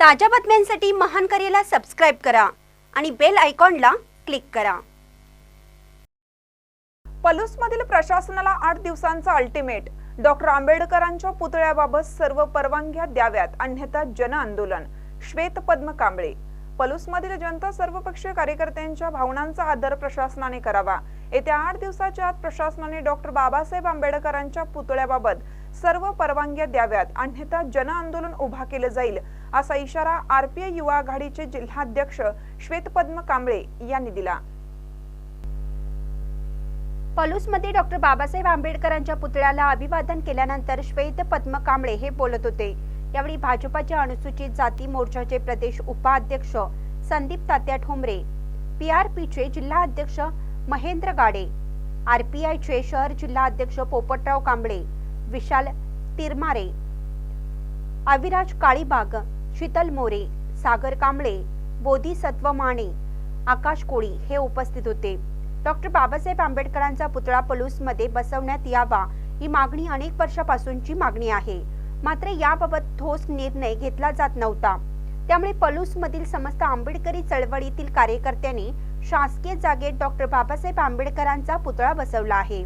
ताज्या बातम्यांसाठी महान करेला सबस्क्राईब करा आणि बेल आयकॉनला क्लिक करा. पलूसमधील प्रशासनाला आठ दिवसांचा अल्टिमेट डॉक्टर आंबेडकरांच्या पुतळ्याबाबत सर्व परवानग्या द्याव्यात अन्यथा जन आंदोलन. श्वेत पद्म कांबळे. पलूसमधील जनता सर्वपक्षीय कार्यकर्त्यांच्या भावनांचा आदर प्रशासनाने करावा. येत्या आठ दिवसाच्या आत प्रशासनाने डॉक्टर बाबासाहेब आंबेडकरांच्या पुतळ्याबाबत सर्व परवानग्या द्याव्यात अन्यथा जन आंदोलन उभा केलं जाईल. असा इशारा आरपीआय युवा आघाडीचे जिल्हाध्यक्ष श्वेतपद्म कांबळे यांनी दिला. पलूसमध्ये डॉक्टर बाबासाहेब आंबेडकरांच्या पुतळ्याला अभिवादन केल्यानंतर श्वेत पद्म कांबळे हे बोलत होते. यावेळी भाजपाचे अनुसूचित जाती मोर्चाचे प्रदेश उपाध्यक्ष संदीप तात्या ठोंबरे पी आर पीचे जिल्हा अध्यक्ष महेंद्र गाडे आर पी आयचे शहर जिल्हा अध्यक्ष पोपटराव कांबळे विशाल तिरमारे अविराज काळीबाग शीतल मोरे सागर कांबळे बोधिसत्व माने आकाश कोळी हे उपस्थित होते. डॉक्टर बाबासाहेब आंबेडकरांचा पुतळा पलूसमध्ये बसवण्यात यावा ही मागणी अनेक वर्षापासूनची मागणी आहे. मात्र याबाबत ठोस निर्णय घेतला जात नव्हता. त्यामुळे पलूसमधील समस्त आंबेडकरी चळवळीतील कार्यकर्त्यांनी शासकीय जागेत डॉक्टर बाबासाहेब आंबेडकरांचा पुतळा बसवला आहे.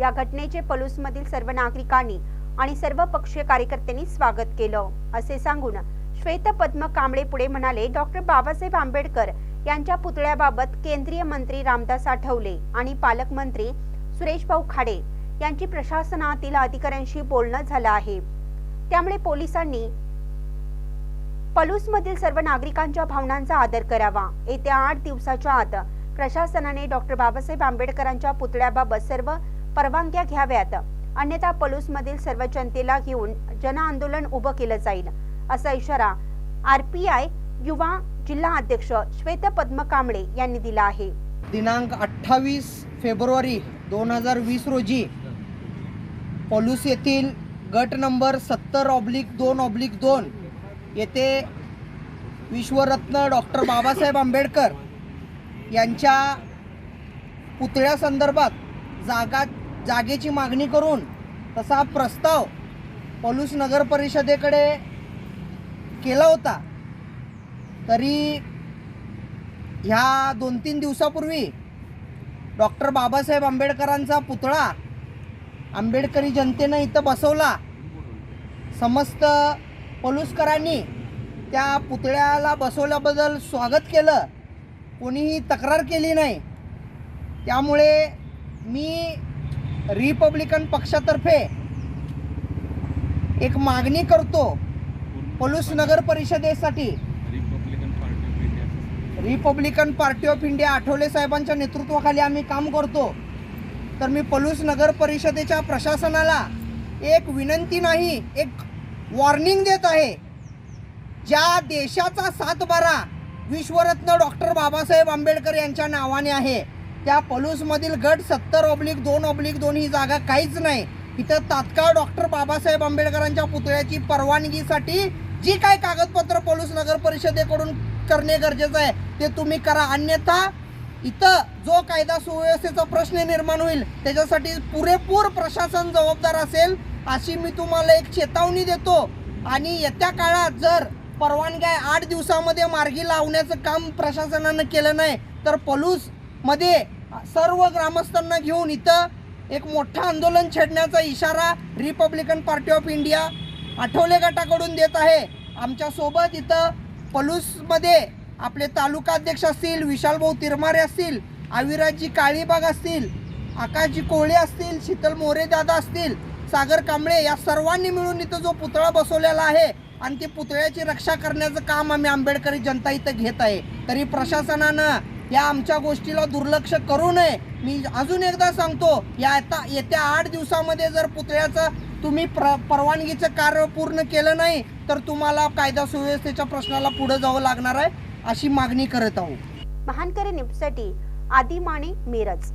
या घटनेचे पलूसमधील सर्व नागरिकांनी आणि सर्व पक्षीय कार्यकर्त्यांनी स्वागत केलं असे सांगून श्वेतपद्म कांबळे पुढे म्हणाले डॉक्टर बाबासाहेब आंबेडकर यांच्या पुतळ्याबाबत केंद्रीय मंत्री रामदास आठवले आणि पालकमंत्री सुरेश भाऊ खाडे यांची प्रशासनातील अधिकाऱ्यांशी बोलणं झालं आहे. त्यामुळे पोलिसांनी पलूसमधील सर्व नागरिकांच्या भावनांचा आदर करावा. येत्या आठ दिवसाच्या आत प्रशासनाने डॉक्टर बाबासाहेब आंबेडकरांच्या पुतळ्याबाबत सर्व परवानग्या घ्याव्यात. अन्यथा पलूसमधील सर्व जनतेला घेऊन जन आंदोलन उभं केलं जाईल. असा इशारा आरपीआय युवा जिल्हा अध्यक्ष श्वेत पद्म कांबळे यांनी दिला आहे. दिनांक अठ्ठावीस फेब्रुवारी दोन हजार वीस रोजी पलूस येथील गट नंबर सत्तर ऑब्लिक दोन ऑब्लिक दोन येथे विश्वरत्न डॉक्टर बाबासाहेब आंबेडकर यांच्या पुतळ्यासंदर्भात जागा जागेची मागणी करून तसा प्रस्ताव पलूस नगर परिषदेकडे केला होता. तरी ह्या दोन तीन दिवसापूर्वी डॉक्टर बाबासाहेब आंबेडकरांचा पुतळा आंबेडकरी जनतेनं इथं बसवला. समस्त पलुसकरांनी त्या पुतळ्याला बसवल्याबद्दल स्वागत केलं. कोणीही तक्रार केली नाही. त्यामुळे मी रिपब्लिकन पक्षातर्फे एक मागणी करतो पलूस नगर परिषदेसाठी Republican Party of India. Athawale साहेबांच्या नेतृत्वाखाली आम्ही काम करतो. तर मी पलूस नगर परिषदेच्या प्रशासनाला एक विनंती नाही एक वॉर्निंग देत आहे. ज्या देशाचा सातबारा विश्वरत्न डॉक्टर बाबासाहेब आंबेडकर यांच्या नावाने आहे त्या पलूसमधील गट सत्तर ऑब्लिक दोन ऑब्लिक दोन ही जागा काहीच नाही. इथं तात्काळ डॉक्टर बाबासाहेब आंबेडकरांच्या पुतळ्याची परवानगीसाठी जी काय कागदपत्र पलूस नगर परिषदेकडून करणे गरजेचं आहे ते तुम्ही करा. अन्यथा इथं जो कायदा सुव्यवस्थेचा प्रश्न निर्माण होईल त्याच्यासाठी पुरेपूर प्रशासन जबाबदार असेल अशी मी तुम्हाला एक चेतावणी देतो. आणि येत्या काळात जर परवानग्या आठ दिवसामध्ये मार्गी लावण्याचं काम प्रशासनानं केलं नाही तर पलूसमध्ये सर्व ग्रामस्थांना घेऊन इथं एक मोठं आंदोलन छेडण्याचा इशारा Republican Party of India Athawale गटाकडून देत आहे. आमच्यासोबत इथं पलूसमध्ये आपले तालुकाध्यक्ष असतील विशालभाऊ तिरमारे असतील आविराजी काळीबाग असतील आकाशजी कोळी असतील शीतल मोरे दादा असतील सागर कांबळे या सर्वांनी मिळून इथं जो पुतळा बसवलेला आहे आणि ते पुतळ्याची रक्षा करण्याचं काम आम्ही आंबेडकरी जनता इथं घेत आहे. तरी प्रशासनानं या आमच्या गोष्टीला दुर्लक्ष करू नये. मी अजून एकदा सांगतो या आता येत्या आठ दिवसामध्ये जर पुतळ्याचं तुम्ही प्र परवानगीचं कार्य पूर्ण केलं नाही तर तुम्हाला कायदा सुव्यवस्थेच्या प्रश्नाला पुढे जावं लागणार आहे अशी मागणी करत आहोत. महानकरी निपसाठी आदी माने मिरज.